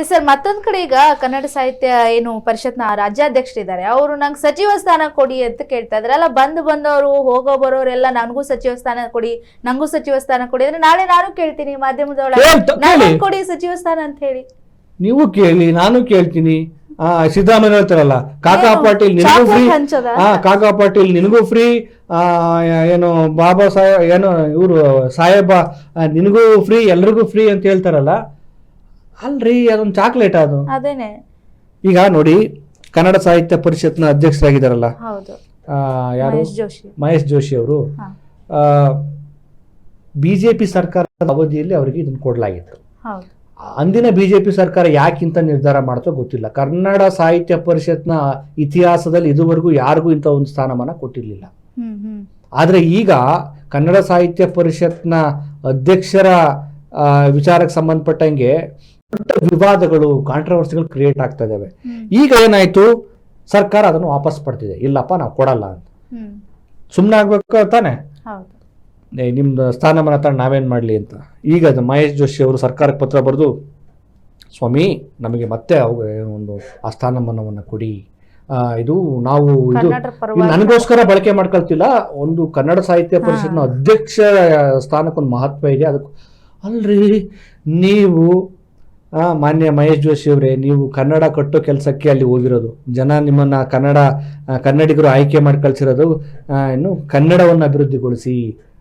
Yes sir ಮತ್ತೊಂದ್ ಕಡೆ ಈಗ ಕನ್ನಡ ಸಾಹಿತ್ಯ ಏನು ಪರಿಷತ್ನ ರಾಜ್ಯಾಧ್ಯಕ್ಷರಿದ್ದಾರೆ. ಅವರು ನಂಗೆ ಸಚಿವ ಸ್ಥಾನ ಕೊಡಿ ಅಂತ ಕೇಳ್ತಾ ಇದ್ರಲ್ಲ ಅಲ್ಲ ಬಂದು ಬಂದವರು ಹೋಗೋ ಬರೋರೆಲ್ಲ ನನಗೂ ಸಚಿವ ಸ್ಥಾನ ಕೊಡಿ ನಂಗೂ ಸಚಿವ ಸ್ಥಾನ ಕೊಡಿ ಅಂದ್ರೆ ನಾಳೆ ನಾನು ಕೇಳ್ತೀನಿ ಮಾಧ್ಯಮದೊಳಗೆ ಕೊಡಿ ಸಚಿವ ಸ್ಥಾನ ಅಂತ ಹೇಳಿ. ನೀವು ಕೇಳಿ ನಾನು ಕೇಳ್ತೀನಿ. ಆ ಸಿದ್ದರಾಮಯ್ಯ ಹೇಳ್ತಾರಲ್ಲ ಕಾಕಾ ಪಾಟೀಲ್ ನಿನಗೂ ಫ್ರೀ? ಹಾ ಕಾಕಾ ಪಾಟೀಲ್ ನಿನಗೂ ಫ್ರೀ ಆ ಏನು ಬಾಬಾ ಸಾಹೇಬ್ ಏನು ಇವರು ಸಾಹೇಬ ನಿನಗೂ ಫ್ರೀ ಎಲ್ರಿಗೂ ಫ್ರೀ ಅಂತ ಹೇಳ್ತಾರಲ್ಲ. ಅಲ್ರಿ ಅದೊಂದು ಚಾಕ್ಲೇಟ್ ಅದು. ಅದೇನೆ. ಈಗ ನೋಡಿ ಕನ್ನಡ ಸಾಹಿತ್ಯ ಪರಿಷತ್ನ ಅಧ್ಯಕ್ಷರಾಗಿದ್ದಾರಲ್ಲ. ಹೌದು. ಆ, ಯಾರು? ಮಹೇಶ್ ಜೋಶಿ. ಮಹೇಶ್ ಜೋಶಿ ಅವರು. ಹಾ. ಬಿಜೆಪಿ ಸರ್ಕಾರದ ಅವಧಿಯಲ್ಲಿ ಅವರಿಗೆ ಇದನ್ನು ಕೊಡಲಾಗಿತ್ತು. ಹೌದು. ಅಂದಿನ ಬಿಜೆಪಿ ಸರ್ಕಾರ ಯಾಕಿಂತ ನಿರ್ಧಾರ ಮಾಡ್ತೋ ಗೊತ್ತಿಲ್ಲ. ಕನ್ನಡ ಸಾಹಿತ್ಯ ಪರಿಷತ್ನ ಇತಿಹಾಸದಲ್ಲಿ ಇದುವರೆಗೂ ಯಾರಿಗೂ ಇಂಥ ಒಂದು ಸ್ಥಾನಮಾನ ಕೊಟ್ಟಿರಲಿಲ್ಲ. ಹ್ಮ್ ಹ್ಮ್. ಆದರೆ ಈಗ ಕನ್ನಡ ಸಾಹಿತ್ಯ ಪರಿಷತ್ನ ಅಧ್ಯಕ್ಷರ ಆ, ವಿಚಾರಕ್ಕೆ ಸಂಬಂಧಪಟ್ಟಂಗೆ ದೊಡ್ಡ ವಿವಾದಗಳು ಕಾಂಟ್ರವರ್ಸಿಗಳು ಕ್ರಿಯೇಟ್ ಆಗ್ತಾ ಇದ್ದಾವೆ ಈಗ ಏನಾಯ್ತು? ಸರ್ಕಾರ ಅದನ್ನು ವಾಪಸ್ ಪಡ್ತಿದೆ. ಇಲ್ಲಪ್ಪ ನಾವು ಕೊಡಲ್ಲ ಅಂತ. ಸುಮ್ಮನೆ ಆಗ್ಬೇಕು ತಾನೆ? ನಿಮ್ದು ಸ್ಥಾನಮಾನ ತಗೊಂಡು ನಾವೇನ್ ಮಾಡ್ಲಿ ಅಂತ. ಈಗ ಅದು ಮಹೇಶ್ ಜೋಶಿ ಅವರು ಸರ್ಕಾರಕ್ಕೆ ಪತ್ರ ಬರೆದು ಸ್ವಾಮಿ ನಮಗೆ ಮತ್ತೆ ಒಂದು ಆ ಸ್ಥಾನಮಾನವನ್ನು ಕೊಡಿ. ಆ, ಇದು ನಾವು ಇದು ನನಗೋಸ್ಕರ ಬಳಕೆ ಮಾಡ್ಕೊಳ್ತಿಲ್ಲ. ಒಂದು ಕನ್ನಡ ಸಾಹಿತ್ಯ ಪರಿಷತ್ನ ಅಧ್ಯಕ್ಷ ಸ್ಥಾನಕ್ಕೊಂದು ಮಹತ್ವ ಇದೆ. ಅದಕ್ಕೆ ಅಲ್ರಿ ನೀವು ಮಾನ್ಯ ಮಹೇಶ್ ಜೋಶಿ ಅವರೇ ನೀವು ಕನ್ನಡ ಕಟ್ಟೋ ಕೆಲಸಕ್ಕೆ ಅಲ್ಲಿ ಹೋಗಿರೋದು. ಜನ ನಿಮ್ಮನ್ನ ಕನ್ನಡ ಕನ್ನಡಿಗರು ಆಯ್ಕೆ ಮಾಡಿ ಕಳಿಸಿರೋದು ಇನ್ನು ಕನ್ನಡವನ್ನು ಅಭಿವೃದ್ಧಿಗೊಳಿಸಿ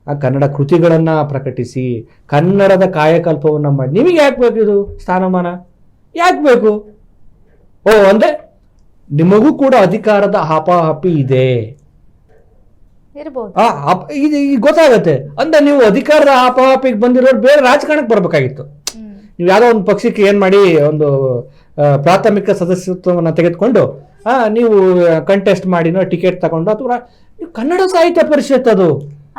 ಆ ಕನ್ನಡ ಕೃತಿಗಳನ್ನು ಪ್ರಕಟಿಸಿ ಕನ್ನಡದ ಕಾಯಕಲ್ಪವನ್ನು ಮಾಡಿ. ನಿಮಗೆ ಯಾಕೆ ಬೇಕು ಇದು ಸ್ಥಾನಮಾನ? ಯಾಕೆ ಬೇಕು? ಓ ಅಂದರೆ ನಿಮಗೂ ಕೂಡ ಅಧಿಕಾರದ ಹಾಪಾಹಾಪಿ ಇದೆ ಗೊತ್ತಾಗತ್ತೆ. ಅಂದ್ರೆ ನೀವು ಅಧಿಕಾರದ ಹಾಪಾಹಾಪಿಗೆ ಬಂದಿರೋರು ಬೇರೆ ರಾಜಕಾರಣಕ್ಕೆ ಬರಬೇಕಾಗಿತ್ತು. ನೀವು ಯಾವುದೋ ಒಂದು ಪಕ್ಷಕ್ಕೆ ಏನು ಮಾಡಿ ಒಂದು ಪ್ರಾಥಮಿಕ ಸದಸ್ಯತ್ವವನ್ನು ತೆಗೆದುಕೊಂಡು ಆ, ನೀವು ಕಂಟೆಸ್ಟ್ ಮಾಡಿನೋ ಟಿಕೆಟ್ ತಗೊಂಡು ಅಥವಾ ನೀವು ಕನ್ನಡ ಸಾಹಿತ್ಯ ಪರಿಷತ್ ಅದು.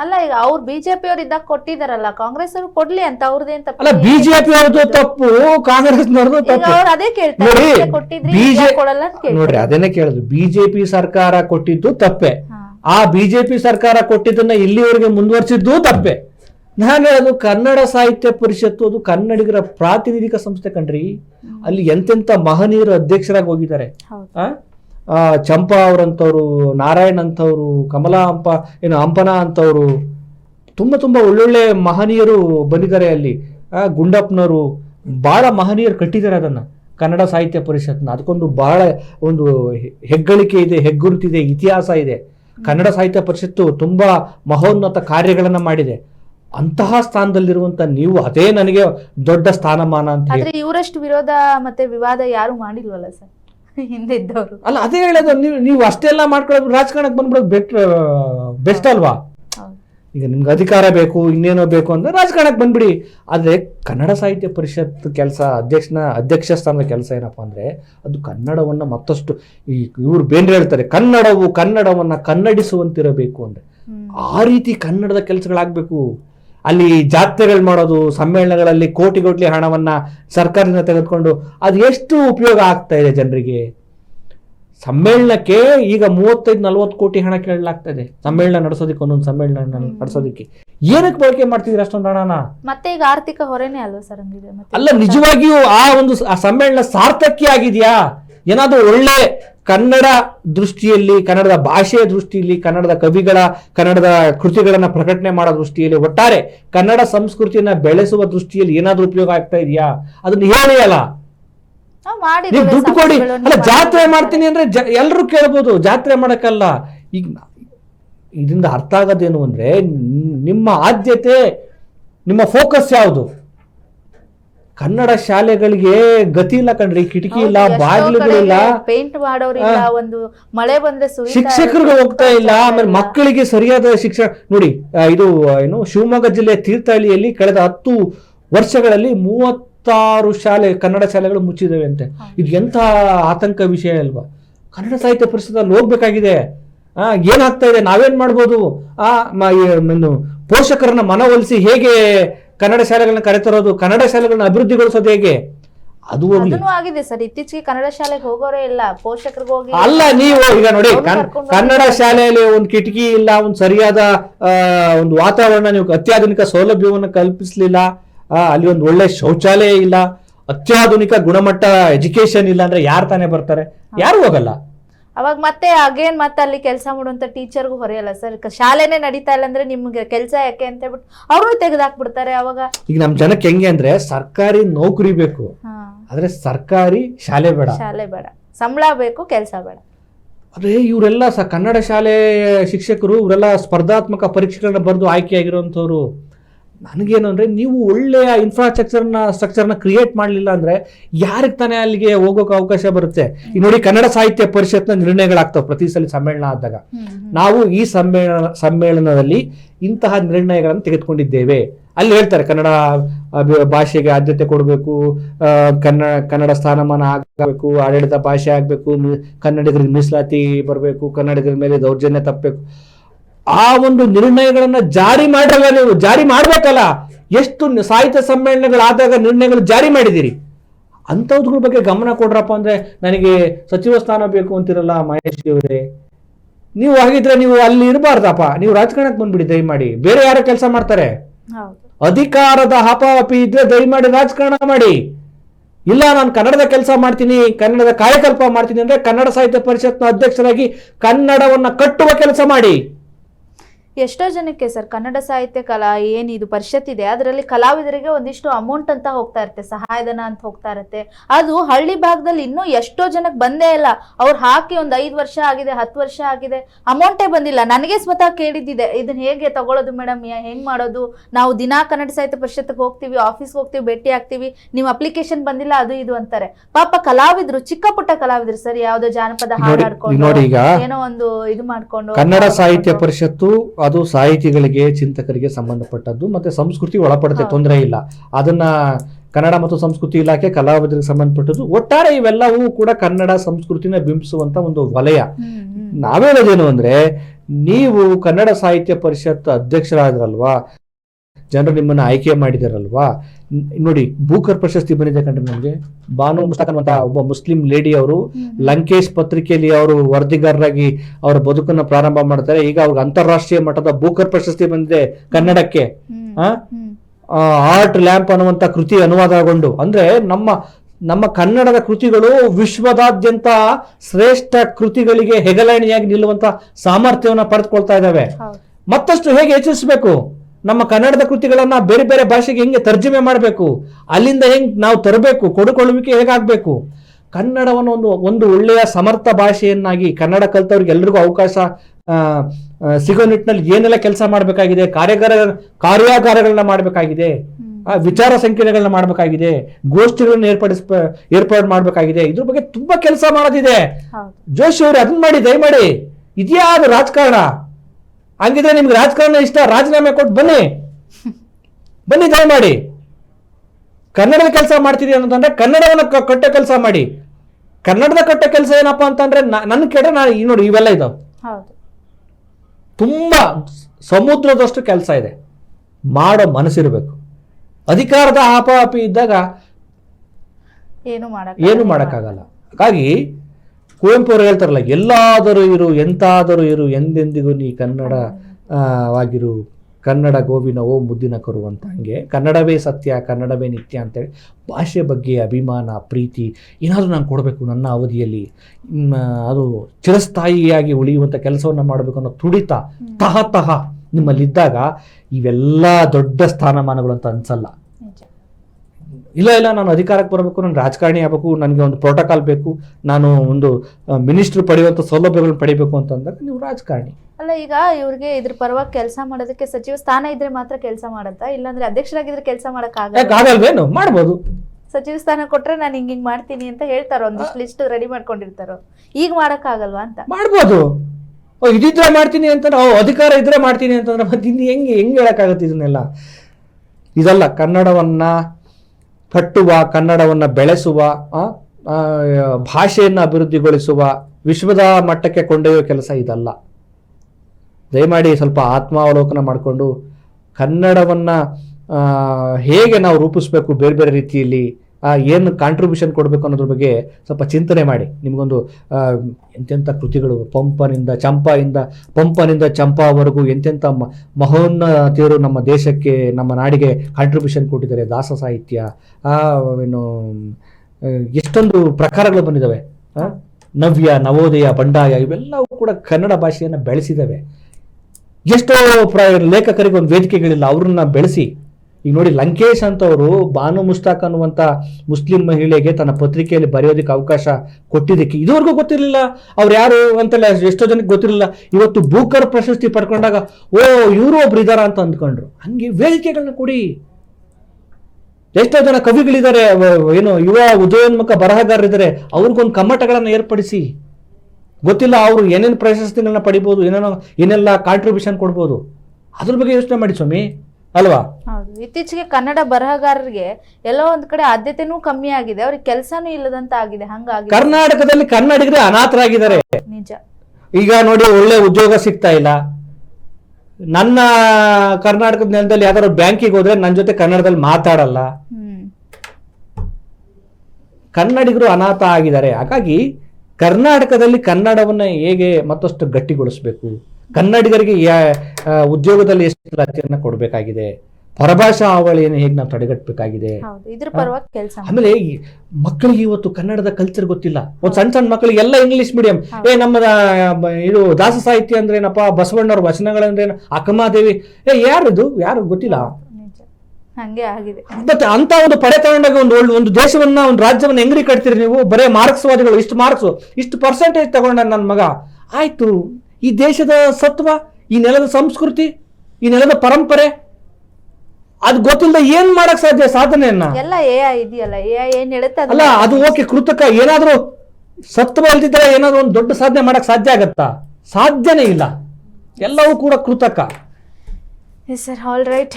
ಅಲ್ಲ ಈಗ ಅವ್ರು ಬಿಜೆಪಿ ಅವ್ರು ಇದ್ದಾಗ ಕೊಟ್ಟಿದಾರಲ್ಲ ಕಾಂಗ್ರೆಸ್ ಅವ್ರು ಕೊಡ್ಲಿ ಅಂತ ಅವ್ರದೇನ್ ತಪ್ಪು? ಅಲ್ಲ ಬಿಜೆಪಿ ಅವ್ರದ್ದು ತಪ್ಪು ತಪ್ಪು. ಅವ್ರು ಅದೇ ಕೇಳ್ತಾರೆ. ನೋಡ್ರಿ ಅದನ್ನೇ ಕೇಳುದು. ಬಿಜೆಪಿ ಸರ್ಕಾರ ಕೊಟ್ಟಿದ್ದು ತಪ್ಪೆ. ಆ ಬಿಜೆಪಿ ಸರ್ಕಾರ ಕೊಟ್ಟಿದ್ದನ್ನ ಇಲ್ಲಿವರೆಗೆ ಮುಂದುವರಿಸಿದ್ದು ತಪ್ಪೆ. ನಾನು ಹೇಳೋದು ಕನ್ನಡ ಸಾಹಿತ್ಯ ಪರಿಷತ್ತು ಅದು ಕನ್ನಡಿಗರ ಪ್ರಾತಿನಿಧಿಕ ಸಂಸ್ಥೆ ಕಣ್ರಿ. ಅಲ್ಲಿ ಎಂತೆಂತ ಮಹನೀಯರು ಅಧ್ಯಕ್ಷರಾಗಿ ಹೋಗಿದ್ದಾರೆ. ಚಂಪಾ ಅವರಂತವ್ರು ನಾರಾಯಣ್ ಅಂತವ್ರು ಕಮಲಾ ಅಂಪ ಏನು ಹಂಪನ ಅಂತವ್ರು ತುಂಬ ತುಂಬ ಒಳ್ಳೊಳ್ಳೆ ಮಹನೀಯರು ಬಂದಿದ್ದಾರೆ ಅಲ್ಲಿ. ಆ, ಗುಂಡಪ್ಪನವರು ಬಹಳ ಮಹನೀಯರು ಕಟ್ಟಿದ್ದಾರೆ ಅದನ್ನ ಕನ್ನಡ ಸಾಹಿತ್ಯ ಪರಿಷತ್ನ. ಅದಕ್ಕೊಂದು ಬಹಳ ಒಂದು ಹೆಗ್ಗಳಿಕೆ ಇದೆ ಹೆಗ್ಗುರುತಿದೆ ಇತಿಹಾಸ ಇದೆ. ಕನ್ನಡ ಸಾಹಿತ್ಯ ಪರಿಷತ್ತು ತುಂಬಾ ಮಹೋನ್ನತ ಕಾರ್ಯಗಳನ್ನ ಮಾಡಿದೆ. ಅಂತಹ ಸ್ಥಾನದಲ್ಲಿರುವಂತ ನೀವು ಅದೇ ನನಗೆ ದೊಡ್ಡ ಸ್ಥಾನಮಾನ ಅಂತ ಆದ್ರೆ ಇವರಷ್ಟು ವಿರೋಧ ಮತ್ತೆ ವಿವಾದ ಯಾರು ಮಾಡಿಲ್ವಲ್ಲ ಸರ್? ಹಿಂದೆ ಇದ್ದವರು ಅಲ್ಲ ಅದೇ ಹೇಳೋದು ನೀವು ನೀವು ಅಷ್ಟೆಲ್ಲ ಮಾಡ್ಕೊಳ್ಳೋದು ರಾಜಕಾರಣಕ್ಕೆ ಬಂದ್ಬಿಡೋದು ಬೆಟ್ ಬೆಸ್ಟ್ ಅಲ್ವಾ? ಈಗ ನಿಮ್ಗೆ ಅಧಿಕಾರ ಬೇಕು ಇನ್ನೇನೋ ಬೇಕು ಅಂದ್ರೆ ರಾಜಕಾರಣಕ್ಕೆ ಬಂದ್ಬಿಡಿ. ಆದರೆ ಕನ್ನಡ ಸಾಹಿತ್ಯ ಪರಿಷತ್ ಕೆಲಸ ಅಧ್ಯಕ್ಷನ ಅಧ್ಯಕ್ಷ ಸ್ಥಾನದ ಕೆಲಸ ಏನಪ್ಪಾ ಅಂದ್ರೆ ಅದು ಕನ್ನಡವನ್ನು ಮತ್ತಷ್ಟು ಈ ಇವ್ರು ಬೇಂದ್ರೆ ಹೇಳ್ತಾರೆ ಕನ್ನಡವು ಕನ್ನಡವನ್ನ ಕನ್ನಡಿಸುವಂತಿರಬೇಕು ಅಂದ್ರೆ. ಆ ರೀತಿ ಕನ್ನಡದ ಕೆಲಸಗಳಾಗಬೇಕು. ಅಲ್ಲಿ ಜಾತ್ರೆಗಳು ಮಾಡೋದು ಸಮ್ಮೇಳನಗಳಲ್ಲಿ ಕೋಟಿಗಟ್ಟಲೆ ಹಣವನ್ನ ಸರ್ಕಾರದಿಂದ ತೆಗೆದುಕೊಂಡು ಅದು ಎಷ್ಟು ಉಪಯೋಗ ಆಗ್ತಾ ಇದೆ ಜನರಿಗೆ? ಸಮ್ಮೇಳನಕ್ಕೆ ಈಗ ಮೂವತ್ತೈದು ನಲ್ವತ್ತು ಕೋಟಿ ಹಣ ಕೇಳಲಾಗ್ತಾ ಇದೆ. ಸಮ್ಮೇಳನ ನಡೆಸೋದಕ್ಕೆ ಒಂದೊಂದು ಸಮ್ಮೇಳನ ನಡೆಸೋದಕ್ಕೆ. ಏನಕ್ಕೆ ಬಳಕೆ ಮಾಡ್ತಿದ್ರೆ ಅಷ್ಟೊಂದು ಹಣನ? ಮತ್ತೆ ಈಗ ಆರ್ಥಿಕ ಹೊರೆನೇ ಅಲ್ವಾ ಸರ್ ಅಲ್ಲ ನಿಜವಾಗಿಯೂ ಆ ಒಂದು ಆ ಸಮ್ಮೇಳನ ಸಾರ್ಥಕ್ಯ ಆಗಿದೆಯಾ? ಏನಾದರೂ ಒಳ್ಳೆ ಕನ್ನಡ ದೃಷ್ಟಿಯಲ್ಲಿ ಕನ್ನಡದ ಭಾಷೆಯ ದೃಷ್ಟಿಯಲ್ಲಿ ಕನ್ನಡದ ಕವಿಗಳ ಕನ್ನಡದ ಕೃತಿಗಳನ್ನ ಪ್ರಕಟಣೆ ಮಾಡೋ ದೃಷ್ಟಿಯಲ್ಲಿ ಒಟ್ಟಾರೆ ಕನ್ನಡ ಸಂಸ್ಕೃತಿಯನ್ನ ಬೆಳೆಸುವ ದೃಷ್ಟಿಯಲ್ಲಿ ಏನಾದ್ರೂ ಉಪಯೋಗ ಆಗ್ತಾ ಇದೆಯಾ? ಅದನ್ನ ಹೇಳಿ ಅಲ್ಲ. ನಾವ್ ದುಡ್ಡು ಕೊಡಿ. ಅಲ್ಲ ಜಾತ್ರೆ ಮಾಡ್ತೀನಿ ಅಂದ್ರೆ ಜ ಎಲ್ಲರೂ ಕೇಳ್ಬೋದು ಜಾತ್ರೆ ಮಾಡಕ್ಕಲ್ಲ. ಈಗ ಇದರಿಂದ ಅರ್ಥ ಆಗೋದೇನು ಅಂದ್ರೆ ನಿಮ್ಮ ಆದ್ಯತೆ ನಿಮ್ಮ ಫೋಕಸ್ ಯಾವುದು? ಕನ್ನಡ ಶಾಲೆಗಳಿಗೆ ಗತಿ ಇಲ್ಲ ಕಣ್ರಿ ಕಿಟಕಿ ಇಲ್ಲ ಬಾಗಿಲುಗಳು ಇಲ್ಲ ಬಾಗಿಲುಗಳಿಲ್ಲ. ಪೇಂಟ್ ಮಾಡೋರಿಲ್ಲ ಒಂದು ಮಳೆ ಬಂದ್ರೆ ಶಿಕ್ಷಕರು ಹೋಗ್ತಾ ಇಲ್ಲ ಆಮೇಲೆ ಮಕ್ಕಳಿಗೆ ಸರಿಯಾದ ಶಿಕ್ಷಣ. ನೋಡಿ ಇದು ಏನು ಶಿವಮೊಗ್ಗ ಜಿಲ್ಲೆ ತೀರ್ಥಹಳ್ಳಿಯಲ್ಲಿ ಕಳೆದ ಹತ್ತು ವರ್ಷಗಳಲ್ಲಿ ಮೂವತ್ತಾರು ಶಾಲೆ ಕನ್ನಡ ಶಾಲೆಗಳು ಮುಚ್ಚಿದವೆ ಅಂತೆ ಇದು ಎಂಥ ಆತಂಕ ವಿಷಯ ಅಲ್ವಾ? ಕನ್ನಡ ಸಾಹಿತ್ಯ ಪರಿಷತ್ತಲ್ಲಿ ಹೋಗ್ಬೇಕಾಗಿದೆ. ಆ, ಏನಾಗ್ತಾ ಇದೆ? ನಾವೇನ್ ಮಾಡ್ಬೋದು? ಆ ಪೋಷಕರನ್ನ ಮನವೊಲಿಸಿ ಹೇಗೆ ಕನ್ನಡ ಶಾಲೆಗಳನ್ನ ಕರೆತರೋದು ಕನ್ನಡ ಶಾಲೆಗಳನ್ನ ಅಭಿವೃದ್ಧಿಗೊಳಿಸೋದು ಹೇಗೆ? ಅದು ಅದನ್ನು ಆಗಿದೆ ಸರ್. ಇತ್ತೀಚೆಗೆ ಕನ್ನಡ ಶಾಲೆಗೆ ಹೋಗೋರೇ ಇಲ್ಲ. ಪೋಷಕರಿಗೆ ಹೋಗಿ ಅಲ್ಲ ನೀವು ಈಗ ನೋಡಿ ಕನ್ನಡ ಶಾಲೆಯಲ್ಲಿ ಒಂದು ಕಿಟಕಿ ಇಲ್ಲ ಒಂದು ಸರಿಯಾದ ಒಂದು ವಾತಾವರಣ ನೀವು ಅತ್ಯಾಧುನಿಕ ಸೌಲಭ್ಯವನ್ನು ಕಲ್ಪಿಸಲಿಲ್ಲ ಅಲ್ಲಿ ಒಂದು ಒಳ್ಳೆ ಶೌಚಾಲಯ ಇಲ್ಲ ಅತ್ಯಾಧುನಿಕ ಗುಣಮಟ್ಟ ಎಜುಕೇಶನ್ ಇಲ್ಲ ಅಂದ್ರೆ ಯಾರು ತಾನೇ ಬರ್ತಾರೆ? ಯಾರು ಹೋಗಲ್ಲ. ಅವಾಗ ಮತ್ತೆ ಅಗೇನ್ ಮತ್ತೆ ಅಲ್ಲಿ ಕೆಲಸ ಮಾಡುವಂತ ಟೀಚರ್ಗೂ ಹೊರೆಯಲ್ಲ ಸರ್ ಶಾಲೆನೇ ನಡೀತಾ ಇಲ್ಲ ಅಂದ್ರೆ ನಿಮ್ಗೆ ಕೆಲಸ ಯಾಕೆ ಅಂತ ಹೇಳ್ಬಿಟ್ಟು ಅವರು ತೆಗೆದಾಕ್ಬಿಡ್ತಾರೆ ಅವಾಗ. ಈಗ ನಮ್ ಜನಕ್ಕೆ ಹೆಂಗೆ ಅಂದ್ರೆ ಸರ್ಕಾರಿ ನೌಕರಿ ಬೇಕು. ಆದ್ರೆ ಸರ್ಕಾರಿ ಶಾಲೆ ಬೇಡ. ಶಾಲೆ ಬೇಡ. ಸಂಬಳ ಬೇಕು ಕೆಲಸ ಬೇಡ. ಅದೇ ಇವರೆಲ್ಲ ಕನ್ನಡ ಶಾಲೆ ಶಿಕ್ಷಕರು ಇವರೆಲ್ಲ ಸ್ಪರ್ಧಾತ್ಮಕ ಪರೀಕ್ಷೆಗಳನ್ನ ಬರೆದು ಆಯ್ಕೆಯಾಗಿರುವಂಥವ್ರು ನನಗೇನು ಅಂದರೆ ನೀವು ಒಳ್ಳೆಯ ಇನ್ಫ್ರಾಸ್ಟ್ರಕ್ಚರ್ನ ಸ್ಟ್ರಕ್ಚರ್ನ ಕ್ರಿಯೇಟ್ ಮಾಡಲಿಲ್ಲ ಅಂದರೆ ಯಾರಿಗೆ ತಾನೇ ಅಲ್ಲಿಗೆ ಹೋಗೋಕೆ ಅವಕಾಶ ಬರುತ್ತೆ? ಈ ನೋಡಿ ಕನ್ನಡ ಸಾಹಿತ್ಯ ಪರಿಷತ್ನ ನಿರ್ಣಯಗಳಾಗ್ತವೆ ಪ್ರತಿ ಸಲ ಸಮ್ಮೇಳನ ಆದಾಗ. ನಾವು ಈ ಸಮ್ಮೇಳನ ಸಮ್ಮೇಳನದಲ್ಲಿ ಇಂತಹ ನಿರ್ಣಯಗಳನ್ನು ತೆಗೆದುಕೊಂಡಿದ್ದೇವೆ. ಅಲ್ಲಿ ಹೇಳ್ತಾರೆ ಕನ್ನಡ ಭಾಷೆಗೆ ಆದ್ಯತೆ ಕೊಡಬೇಕು ಕನ್ನಡ ಕನ್ನಡ ಸ್ಥಾನಮಾನ ಆಗಬೇಕು ಆಡಳಿತ ಭಾಷೆ ಆಗಬೇಕು ಕನ್ನಡಿಗರಿಗೆ ಮೀಸಲಾತಿ ಬರಬೇಕು ಕನ್ನಡಿಗರ ಮೇಲೆ ದೌರ್ಜನ್ಯ ತಪ್ಪಬೇಕು. ಆ ಒಂದು ನಿರ್ಣಯಗಳನ್ನ ಜಾರಿ ಮಾಡಲ್ಲ ನೀವು ಜಾರಿ ಮಾಡಬೇಕಲ್ಲ ಎಷ್ಟು ಸಾಹಿತ್ಯ ಸಮ್ಮೇಳನಗಳಾದಾಗ ನಿರ್ಣಯಗಳು ಜಾರಿ ಮಾಡಿದಿರಿ ಅಂಥವ್ರ ಬಗ್ಗೆ ಗಮನ ಕೊಡ್ರಪ್ಪ ಅಂದ್ರೆ ನನಗೆ ಸಚಿವ ಸ್ಥಾನ ಬೇಕು ಅಂತಿರಲ್ಲ ಮಹೇಶ್ ಅವರೇ ನೀವು ಹಾಗಿದ್ರೆ ನೀವು ಅಲ್ಲಿ ಇರಬಾರ್ದಪ್ಪ. ನೀವು ರಾಜಕಾರಣಕ್ಕೆ ಬಂದ್ಬಿಡಿ ದಯಮಾಡಿ. ಬೇರೆ ಯಾರೋ ಕೆಲಸ ಮಾಡ್ತಾರೆ? ಅಧಿಕಾರದ ಹಪಾಹಪಿ ಇದ್ರೆ ದಯಮಾಡಿ ರಾಜಕಾರಣ ಮಾಡಿ. ಇಲ್ಲ ನಾನು ಕನ್ನಡದ ಕೆಲಸ ಮಾಡ್ತೀನಿ ಕನ್ನಡದ ಕಾಯಕಲ್ಪ ಮಾಡ್ತೀನಿ ಅಂದ್ರೆ ಕನ್ನಡ ಸಾಹಿತ್ಯ ಪರಿಷತ್ನ ಅಧ್ಯಕ್ಷರಾಗಿ ಕನ್ನಡವನ್ನ ಕಟ್ಟುವ ಕೆಲಸ ಮಾಡಿ. ಎಷ್ಟೋ ಜನಕ್ಕೆ ಸರ್ ಕನ್ನಡ ಸಾಹಿತ್ಯ ಕಲಾ ಏನಿದು ಪರಿಷತ್ ಇದೆ ಅದರಲ್ಲಿ ಕಲಾವಿದರಿಗೆ ಒಂದಿಷ್ಟು ಅಮೌಂಟ್ ಅಂತ ಹೋಗ್ತಾ ಇರುತ್ತೆ ಸಹಾಯಧನ ಅಂತ ಹೋಗ್ತಾ ಇರುತ್ತೆ. ಅದು ಹಳ್ಳಿ ಭಾಗದಲ್ಲಿ ಇನ್ನೂ ಎಷ್ಟೋ ಜನಕ್ಕೆ ಬಂದೇ ಇಲ್ಲ. ಅವ್ರು ಹಾಕಿ ಒಂದು ಐದು ವರ್ಷ ಆಗಿದೆ ಹತ್ತು ವರ್ಷ ಆಗಿದೆ ಅಮೌಂಟೇ ಬಂದಿಲ್ಲ. ನನಗೆ ಸ್ವತಃ ಕೇಳಿದ್ದಿದೆ ಇದನ್ನ ಹೇಗೆ ತಗೊಳ್ಳೋದು ಮೇಡಮ್ ಹೆಂಗ್ ಮಾಡೋದು? ನಾವು ದಿನಾ ಕನ್ನಡ ಸಾಹಿತ್ಯ ಪರಿಷತ್ಗೆ ಹೋಗ್ತೀವಿ ಆಫೀಸ್ಗೆ ಹೋಗ್ತೀವಿ ಭೇಟಿ ಆಗ್ತೀವಿ ನಿಮ್ಮ ಅಪ್ಲಿಕೇಶನ್ ಬಂದಿಲ್ಲ ಅದು ಇದು ಅಂತಾರೆ. ಪಾಪ ಕಲಾವಿದ್ರು ಚಿಕ್ಕ ಪುಟ್ಟ ಕಲಾವಿದ್ರು ಸರ್ ಯಾವ್ದೋ ಜಾನಪದ ಹಾಡಾಡ್ಕೊಂಡು ಹಾಡು ಹಾಡ್ಕೊಂಡು ಏನೋ ಒಂದು ಇದು ಮಾಡ್ಕೊಂಡು ಕನ್ನಡ ಸಾಹಿತ್ಯ ಪರಿಷತ್ತು ಅದು ಸಾಹಿತಿಗಳಿಗೆ ಚಿಂತಕರಿಗೆ ಸಂಬಂಧಪಟ್ಟದ್ದು ಮತ್ತೆ ಸಂಸ್ಕೃತಿ ಒಳಪಡುತ್ತೆ. ತೊಂದರೆ ಇಲ್ಲ. ಅದನ್ನ ಕನ್ನಡ ಮತ್ತು ಸಂಸ್ಕೃತಿ ಇಲಾಖೆ ಕಲಾವಿದರಿಗೆ ಸಂಬಂಧಪಟ್ಟದ್ದು. ಒಟ್ಟಾರೆ ಇವೆಲ್ಲವೂ ಕೂಡ ಕನ್ನಡ ಸಂಸ್ಕೃತಿನ ಬಿಂಬಿಸುವಂತ ಒಂದು ವಲಯ. ನಾವೇಳೋದೇನು ಅಂದ್ರೆ ನೀವು ಕನ್ನಡ ಸಾಹಿತ್ಯ ಪರಿಷತ್ ಅಧ್ಯಕ್ಷರಾದ್ರಲ್ವಾ ಜನರು ನಿಮ್ಮನ್ನ ಆಯ್ಕೆ ಮಾಡಿದಾರಲ್ವಾ? ನೋಡಿ ಭೂಕರ್ ಪ್ರಶಸ್ತಿ ಬಂದಿದೆ ಕಂಡ್ರೆ ನಮಗೆ. ಬಾನು ಮುಸ್ತಾಕ್ ಅಂತ ಒಬ್ಬ ಮುಸ್ಲಿಂ ಲೇಡಿ ಅವರು ಲಂಕೇಶ್ ಪತ್ರಿಕೆಯಲ್ಲಿ ಅವರು ವರದಿಗಾರರಾಗಿ ಅವರ ಬದುಕನ್ನ ಪ್ರಾರಂಭ ಮಾಡ್ತಾರೆ. ಈಗ ಅವ್ರಿಗೆ ಅಂತಾರಾಷ್ಟ್ರೀಯ ಮಟ್ಟದ ಭೂಕರ್ ಪ್ರಶಸ್ತಿ ಬಂದಿದೆ ಕನ್ನಡಕ್ಕೆ. ಆರ್ಟ್ ಲ್ಯಾಂಪ್ ಅನ್ನುವಂತ ಕೃತಿ ಅನುವಾದಗೊಂಡು ಅಂದ್ರೆ ನಮ್ಮ ನಮ್ಮ ಕನ್ನಡದ ಕೃತಿಗಳು ವಿಶ್ವದಾದ್ಯಂತ ಶ್ರೇಷ್ಠ ಕೃತಿಗಳಿಗೆ ಹೆಗಲಣಿಯಾಗಿ ನಿಲ್ಲುವಂತ ಸಾಮರ್ಥ್ಯವನ್ನು ಪಡೆದುಕೊಳ್ತಾ ಇದ್ದಾವೆ. ಮತ್ತಷ್ಟು ಹೇಗೆ ಹೆಚ್ಚಿಸಬೇಕು ನಮ್ಮ ಕನ್ನಡದ ಕೃತಿಗಳನ್ನ ಬೇರೆ ಬೇರೆ ಭಾಷೆಗೆ ಹೆಂಗೆ ತರ್ಜುಮೆ ಮಾಡಬೇಕು? ಅಲ್ಲಿಂದ ಹೆಂಗ್ ನಾವು ತರಬೇಕು? ಕೊಡುಕೊಳ್ಳುವಿಕೆ ಹೇಗಾಗಬೇಕು? ಕನ್ನಡವನ್ನು ಒಂದು ಒಂದು ಒಳ್ಳೆಯ ಸಮರ್ಥ ಭಾಷೆಯನ್ನಾಗಿ ಕನ್ನಡ ಕಲಿತವ್ರಿಗೆ ಎಲ್ರಿಗೂ ಅವಕಾಶ ಸಿಗೋ ನಿಟ್ಟಿನಲ್ಲಿ ಏನೆಲ್ಲ ಕೆಲಸ ಮಾಡಬೇಕಾಗಿದೆ? ಕಾರ್ಯಾಗಾರ ಕಾರ್ಯಾಗಾರಗಳನ್ನ ಮಾಡಬೇಕಾಗಿದೆ. ವಿಚಾರ ಸಂಕಿರಣಗಳನ್ನ ಮಾಡಬೇಕಾಗಿದೆ. ಗೋಷ್ಠಿಗಳನ್ನ ಏರ್ಪಡಿಸ್ ಏರ್ಪಾಡು ಮಾಡಬೇಕಾಗಿದೆ. ಇದ್ರ ಬಗ್ಗೆ ತುಂಬಾ ಕೆಲಸ ಮಾಡೋದಿದೆ. ಜೋಶಿ ಅವರು ಅದನ್ನ ಮಾಡಿ ದಯಮಾಡಿ. ಇದ್ಯಾ ಅದು ರಾಜಕಾರಣ? ಹಂಗಿದ್ರೆ ನಿಮ್ಗೆ ರಾಜಕಾರಣ ಇಷ್ಟ ರಾಜೀನಾಮೆ ಕೊಟ್ಟು ಬನ್ನಿ. ಬನ್ನಿ ದಯಮಾಡಿ ಕನ್ನಡದ ಕೆಲಸ ಮಾಡ್ತೀರಿ ಅನ್ನೋದಂದ್ರೆ ಕನ್ನಡವನ್ನ ಕಟ್ಟ ಕೆಲಸ ಮಾಡಿ. ಕನ್ನಡದ ಕಟ್ಟೋ ಕೆಲಸ ಏನಪ್ಪಾ ಅಂತಂದ್ರೆ ನನ್ನ ಕೆಡೆ ನಾನು ಈ ನೋಡಿ ಇವೆಲ್ಲ ಇದಾವೆ. ತುಂಬಾ ಸಮುದ್ರದಷ್ಟು ಕೆಲಸ ಇದೆ. ಮಾಡೋ ಮನಸ್ಸಿರಬೇಕು. ಅಧಿಕಾರದ ಆಪಾಪಿ ಇದ್ದಾಗ ಏನು ಮಾಡೋಕ್ಕಾಗಲ್ಲ ಹಾಗಾಗಿ ಕುವೆಂಪು ಅವರು ಹೇಳ್ತಾರಲ್ಲ, ಎಲ್ಲಾದರೂ ಇರು, ಎಂತಾದರೂ ಇರು, ಎಂದೆಂದಿಗೂ ನೀ ಕನ್ನಡ ವಾಗಿರು. ಕನ್ನಡ ಗೋವಿನ ಓ ಮುದ್ದಿನ ಕರು ಅಂತ ಹಂಗೆ. ಕನ್ನಡವೇ ಸತ್ಯ, ಕನ್ನಡವೇ ನಿತ್ಯ ಅಂತೇಳಿ ಭಾಷೆ ಬಗ್ಗೆ ಅಭಿಮಾನ, ಪ್ರೀತಿ ಏನಾದರೂ ನಾನು ಕೊಡಬೇಕು ನನ್ನ ಅವಧಿಯಲ್ಲಿ. ಅದು ಚಿರಸ್ಥಾಯಿಯಾಗಿ ಉಳಿಯುವಂಥ ಕೆಲಸವನ್ನು ಮಾಡಬೇಕು ಅನ್ನೋ ತುಡಿತ ತಹ ತಹ ನಿಮ್ಮಲ್ಲಿದ್ದಾಗ ಇವೆಲ್ಲ ದೊಡ್ಡ ಸ್ಥಾನಮಾನಗಳು ಅಂತ ಅನ್ಸಲ್ಲ. ಇಲ್ಲ ಇಲ್ಲ ನಾನು ಅಧಿಕಾರಕ್ಕೆ ಬರಬೇಕು ನಾನು ರಾಜಕಾರಣಿ ಆಗಬೇಕು ನನಗೆ ಒಂದು ಪ್ರೋಟೋಕಾಲ್ ಬೇಕು ನಾನು ಒಂದು ಮಿನಿಸ್ಟ್ರು ಪಡೆಯುವಂಥ ಸೌಲಭ್ಯಗಳನ್ನು ಪಡಿಬೇಕು ಅಂತಂದಾಗ ನೀವು ರಾಜಕಾರಣಿ. ಅಲ್ಲ ಈಗ ಇವ್ರಿಗೆ ಇದ್ರ ಪರವಾಗಿ ಕೆಲಸ ಮಾಡೋದಕ್ಕೆ ಸಚಿವ ಸ್ಥಾನ ಇದ್ರೆ ಮಾತ್ರ ಕೆಲಸ ಮಾಡತ್ತಾ? ಇಲ್ಲಾಂದ್ರೆ ಅಧ್ಯಕ್ಷರಾಗಿದ್ರೆ ಕೆಲಸ ಆಗಲ್ವೇನು ಮಾಡ್ಬೋದು. ಸಚಿವ ಸ್ಥಾನ ಕೊಟ್ರೆ ನಾನು ಹಿಂಗ್ ಹಿಂಗೆ ಮಾಡ್ತೀನಿ ಅಂತ ಹೇಳ್ತಾರೋ? ಒಂದಿಷ್ಟು ಲಿಸ್ಟ್ ರೆಡಿ ಮಾಡ್ಕೊಂಡಿರ್ತಾರೋ? ಈಗ ಮಾಡೋಕ್ಕಾಗಲ್ವಾ ಆಗಲ್ವಾ ಅಂತ? ಮಾಡ್ಬೋದು. ಓ ಇದಿದ್ರೆ ಮಾಡ್ತೀನಿ ಅಂತ ಓ ಅಧಿಕಾರ ಇದ್ರೆ ಮಾಡ್ತೀನಿ ಅಂತಂದ್ರೆ ಮತ್ತೆ ಇನ್ನು ಹೆಂಗೆ ಹೆಂಗೆ ಹೇಳಕ್ಕಾಗತ್ತೆ ಇದನ್ನೆಲ್ಲ? ಇದಲ್ಲ ಕನ್ನಡವನ್ನ ಕಟ್ಟುವ, ಕನ್ನಡವನ್ನ ಬೆಳೆಸುವ ಭಾಷೆಯನ್ನು ಅಭಿವೃದ್ಧಿಗೊಳಿಸುವ ವಿಶ್ವದ ಮಟ್ಟಕ್ಕೆ ಕೊಂಡೊಯ್ಯೋ ಕೆಲಸ ಇದಲ್ಲ. ದಯಮಾಡಿ ಸ್ವಲ್ಪ ಆತ್ಮಾವಲೋಕನ ಮಾಡಿಕೊಂಡು ಕನ್ನಡವನ್ನು ಹೇಗೆ ನಾವು ರೂಪಿಸಬೇಕು ಬೇರೆ ಬೇರೆ ರೀತಿಯಲ್ಲಿ ಏನು ಕಾಂಟ್ರಿಬ್ಯೂಷನ್ ಕೊಡಬೇಕು ಅನ್ನೋದ್ರ ಬಗ್ಗೆ ಸ್ವಲ್ಪ ಚಿಂತನೆ ಮಾಡಿ. ನಿಮಗೊಂದು ಎಂತೆಂಥ ಕೃತಿಗಳು, ಪಂಪನಿಂದ ಚಂಪಾಯಿಂದ, ಪಂಪನಿಂದ ಚಂಪಾವರೆಗೂ ಎಂತೆಂಥ ಮಹೋನ್ನತಿಯರು ನಮ್ಮ ದೇಶಕ್ಕೆ, ನಮ್ಮ ನಾಡಿಗೆ ಕಾಂಟ್ರಿಬ್ಯೂಷನ್ ಕೊಟ್ಟಿದ್ದಾರೆ, ದಾಸ ಸಾಹಿತ್ಯ ಏನು ಎಷ್ಟೊಂದು ಪ್ರಕಾರಗಳು ಬಂದಿದ್ದಾವೆ ನವ್ಯ, ನವೋದಯ, ಬಂಡಾಯ, ಇವೆಲ್ಲವೂ ಕೂಡ ಕನ್ನಡ ಭಾಷೆಯನ್ನು ಬೆಳೆಸಿದ್ದಾವೆ. ಎಷ್ಟೋ ಪ್ರ ಲೇಖಕರಿಗೆ ಒಂದು ವೇದಿಕೆಗಳಿಲ್ಲ, ಅವ್ರನ್ನ ಬೆಳೆಸಿ ಈಗ ನೋಡಿ ಲಂಕೇಶ್ ಅಂತವರು ಬಾನು ಮುಸ್ತಾಕ್ ಅನ್ನುವಂಥ ಮುಸ್ಲಿಂ ಮಹಿಳೆಗೆ ತನ್ನ ಪತ್ರಿಕೆಯಲ್ಲಿ ಬರೆಯೋದಕ್ಕೆ ಅವಕಾಶ ಕೊಟ್ಟಿದ್ದಕ್ಕೆ ಇದುವರೆಗೂ ಗೊತ್ತಿರಲಿಲ್ಲ. ಅವ್ರು ಯಾರು ಅಂತೆಲ್ಲ ಎಷ್ಟೋ ಜನಕ್ಕೆ ಗೊತ್ತಿರಲಿಲ್ಲ. ಇವತ್ತು ಬೂಕರ್ ಪ್ರಶಸ್ತಿ ಪಡ್ಕೊಂಡಾಗ, ಓ, ಇವರು ಒಬ್ರು ಇದಾರ ಅಂತ ಅಂದ್ಕೊಂಡ್ರು. ಹಂಗೆ ವೇದಿಕೆಗಳನ್ನ ಕೊಡಿ. ಎಷ್ಟೋ ಜನ ಕವಿಗಳಿದ್ದಾರೆ ಏನು, ಯುವ ಉದಯೋನ್ಮುಖ ಬರಹಗಾರರಿದ್ದಾರೆ, ಅವ್ರಿಗೊಂದು ಕಮ್ಮಟಗಳನ್ನು ಏರ್ಪಡಿಸಿ. ಗೊತ್ತಿಲ್ಲ ಅವರು ಏನೇನು ಪ್ರಶಸ್ತಿಗಳನ್ನ ಪಡಿಬೋದು, ಏನೇನೋ, ಏನೆಲ್ಲ ಕಾಂಟ್ರಿಬ್ಯೂಷನ್ ಕೊಡ್ಬೋದು. ಅದ್ರ ಬಗ್ಗೆ ಯೋಚನೆ ಮಾಡಿ ಸ್ವಾಮಿ. ಅಲ್ವಾ? ಇತ್ತೀಚೆಗೆ ಕನ್ನಡ ಬರಹಗಾರರಿಗೆ ಎಲ್ಲೋ ಒಂದ್ ಕಡೆ ಆದ್ಯತೆನೂ ಕಮ್ಮಿ ಆಗಿದೆ. ಅವ್ರಿಗೆ ಕೆಲಸನೂ ಇಲ್ಲದಂತ ಆಗಿದೆ. ಹಂಗಾಗಿ ಕರ್ನಾಟಕದಲ್ಲಿ ಕನ್ನಡಿಗರೇ ಅನಾಥರಾಗಿದ್ದಾರೆ. ನಿಜ. ಈಗ ನೋಡಿ ಒಳ್ಳೆ ಉದ್ಯೋಗ ಸಿಗ್ತಾ ಇಲ್ಲ. ನನ್ನ ಕರ್ನಾಟಕದ ನೆಲದಲ್ಲಿ ಯಾವ್ದಾದ್ರು ಬ್ಯಾಂಕಿಗೆ ಹೋದ್ರೆ ನನ್ನ ಜೊತೆ ಕನ್ನಡದಲ್ಲಿ ಮಾತಾಡಲ್ಲ. ಹ್ಮ್. ಕನ್ನಡಿಗರು ಅನಾಥ ಆಗಿದ್ದಾರೆ. ಹಾಗಾಗಿ ಕರ್ನಾಟಕದಲ್ಲಿ ಕನ್ನಡವನ್ನ ಹೇಗೆ ಮತ್ತಷ್ಟು ಗಟ್ಟಿಗೊಳಿಸಬೇಕು? ಕನ್ನಡಿಗರಿಗೆ ಯಾ- ಆ, ಉದ್ಯೋಗದಲ್ಲಿ ಎಷ್ಟು ಲಕ್ಷ್ಯನ ಕೊಡಬೇಕಾಗಿದೆ? ಪರಭಾಷಾ ಹಾವಳಿಯನ್ನು ಹೇಗೆ ನಾವು ತಡೆಗಟ್ಟಬೇಕಾಗಿದೆ? ಆಮೇಲೆ ಮಕ್ಕಳಿಗೆ ಇವತ್ತು ಕನ್ನಡದ ಕಲ್ಚರ್ ಗೊತ್ತಿಲ್ಲ. ಒಂದು ಸಣ್ಣ ಸಣ್ಣ ಮಕ್ಕಳಿಗೆ ಎಲ್ಲ ಇಂಗ್ಲಿಷ್ ಮೀಡಿಯಂ ಏ ನಮ್ಮ ಇದು ದಾಸ ಸಾಹಿತ್ಯ ಅಂದ್ರೆ ಏನಪ್ಪ ಬಸವಣ್ಣವ್ರ ವಚನಗಳಂದ್ರೇನು ಅಕ್ಕಮಾದೇವಿ. ಏ ಯಾರದು? ಯಾರು ಗೊತ್ತಿಲ್ಲ? ಹಂಗೆ ಆಗಿದೆ. ಮತ್ತೆ ಅಂತ ಒಂದು ಪಡೆ ತಗೊಂಡಾಗ ಒಂದು ಒಳ್ಳೆ ಒಂದು ದೇಶವನ್ನ ಒಂದು ರಾಜ್ಯವನ್ನ ಹೆಂಗ್ರಿ ಕಟ್ತೀರಿ ನೀವು? ಬರೇ ಮಾರ್ಕ್ಸ್ವಾದಿಗಳು ಇಷ್ಟು ಮಾರ್ಕ್ಸ್ ಇಷ್ಟು ಪರ್ಸೆಂಟೇಜ್ ತಗೊಂಡ ನನ್ನ ಮಗ. ಆಯ್ತು ಈ ದೇಶದ ಸತ್ವ ಈ ನೆಲದ ಸಂಸ್ಕೃತಿ ಈ ನೆಲದ ಪರಂಪರೆ ಅದು ಗೊತ್ತಿಲ್ಲದೆ ಏನ್ ಮಾಡಕ್ ಸಾಧ್ಯ ಸಾಧನೆಯನ್ನ? ಎಲ್ಲ ಎ ಐ ಇದೆಯಲ್ಲ ಎ ಐ ಏನ್ ಹೇಳುತ್ತೆ ಅಲ್ಲ ಅದು ಓಕೆ ಕೃತಕ ಏನಾದ್ರೂ ಸತ್ವ ಅಲ್ದಿದ್ರೆ ಏನಾದ್ರೂ ಒಂದು ದೊಡ್ಡ ಸಾಧನೆ ಮಾಡಕ್ ಸಾಧ್ಯ ಆಗತ್ತಾ? ಸಾಧ್ಯನೇ ಇಲ್ಲ. ಎಲ್ಲವೂ ಕೂಡ ಕೃತಕ. ಎಸ್ ಸರ್ ಆಲ್ ರೈಟ್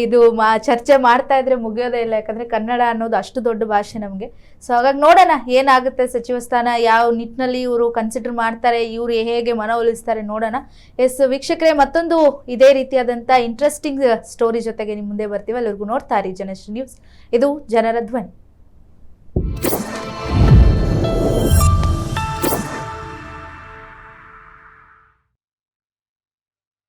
ಇದು ಮಾ ಚರ್ಚೆ ಮಾಡ್ತಾ ಇದ್ರೆ ಮುಗಿಯೋದೇ ಇಲ್ಲ, ಯಾಕಂದ್ರೆ ಕನ್ನಡ ಅನ್ನೋದು ಅಷ್ಟು ದೊಡ್ಡ ಭಾಷೆ ನಮಗೆ. ಸೊ ಹಾಗಾಗಿ ನೋಡೋಣ ಏನಾಗುತ್ತೆ ಸಚಿವ ಸ್ಥಾನ, ಯಾವ ನಿಟ್ಟಿನಲ್ಲಿ ಇವರು ಕನ್ಸಿಡರ್ ಮಾಡ್ತಾರೆ, ಇವರು ಹೇಗೆ ಮನವೊಲಿಸ್ತಾರೆ ನೋಡೋಣ. ಎಸ್ ವೀಕ್ಷಕರೇ, ಮತ್ತೊಂದು ಇದೇ ರೀತಿಯಾದಂಥ ಇಂಟ್ರೆಸ್ಟಿಂಗ್ ಸ್ಟೋರಿ ಜೊತೆಗೆ ನಿಮ್ಮ ಮುಂದೆ ಬರ್ತೀವಿ. ಅಲ್ಲಿವರೆಗೂ ನೋಡ್ತಾ ಜನಶ್ರೀ ನ್ಯೂಸ್ ಇದು ಜನರ ಧ್ವನಿ.